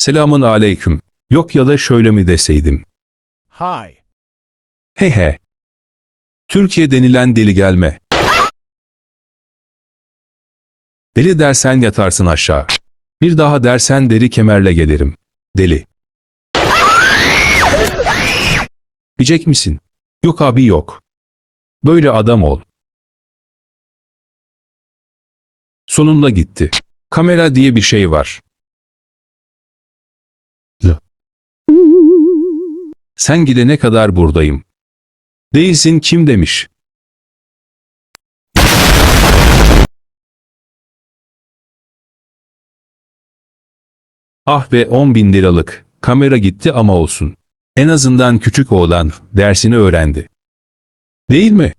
Selamın aleyküm. Yok ya da şöyle mi deseydim. Hi. He he. Türkiye denilen deli gelme. Deli dersen yatarsın aşağı. Bir daha dersen deri kemerle gelirim. Deli. Diyecek misin? Yok abi yok. Böyle adam ol. Sonunda gitti. Kamera diye bir şey var. Sen gidene kadar buradayım. Değilsin kim demiş? Ah be 10 bin liralık. Kamera gitti ama olsun. En azından küçük oğlan dersini öğrendi. Değil mi?